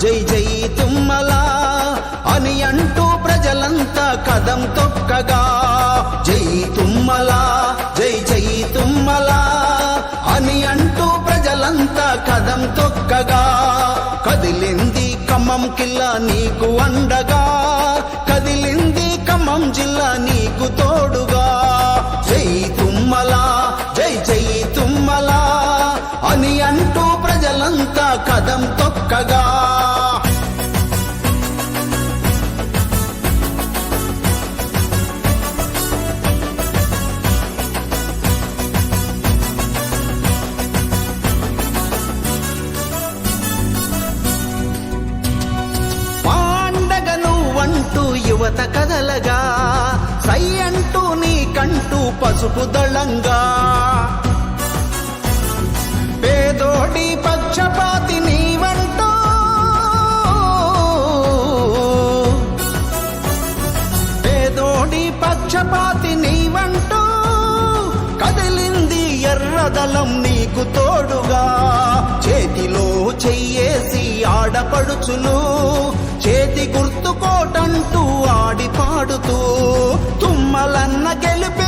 జై జై తుమ్మలా అని అంటూ ప్రజలంతా కదం తొక్కగా. జై తుమ్మలా జై జై తుమ్మలా అని అంటూ ప్రజలంతా కదం తొక్కగా. కదిలింది ఖమ్మం కిల్లా నీకు అండగా. కదిలింది ఖమ్మం జిల్లా నీకు అంటూ ప్రజలంతా కదం తొక్కగా. పాండగ నువ్వంటూ యువత కదలగా సై అంటూ నీకంటూ పసుపు దళంగా. పేదోడి పక్షపాతి నీవంటో? పేదోడి పక్షపాతి నీవంటో? కదిలింది ఎర్రదలం నీకు తోడుగా. చేతిలో చెయ్యేసి ఆడపడుచును చేతి గుర్తుకోటంటూ ఆడి పాడుతూ. తుమ్మలన్న గెలిపే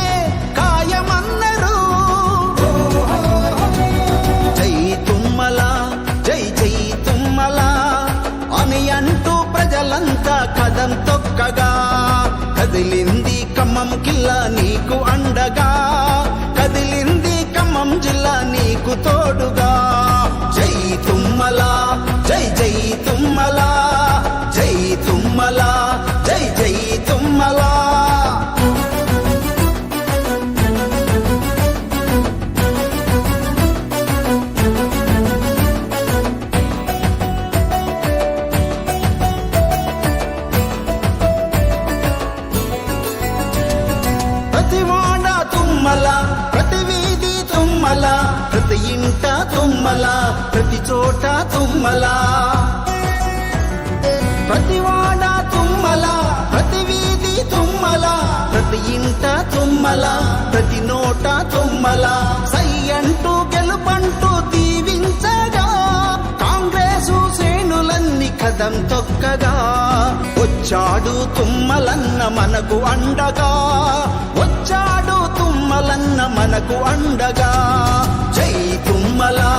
ప్రజలంతా కదం తొక్కగా. కదిలింది ఖమ్మం కిల్లా నీకు అండగా. కదిలింది ఖమ్మం జిల్లా నీకు తోడుగా. తుమ్మల ప్రతి ఇంట తుమ్మల ప్రతి చోట తుమ్మల. ప్రతి వాడ తుమ్మల ప్రతి వీధి తుమ్మల ప్రతి ఇంట తుమ్మల ప్రతి నోట తుమ్మల. సై అంటూ గెలుపంటూ దీవించగా కాంగ్రెసు శ్రేణులన్నీ కదం తొక్కగా. వచ్చాడు తుమ్మలన్న మనకు అండగా వచ్చాడు తుమ్మలన్న మనకు అండగా. జై తుమ్మలా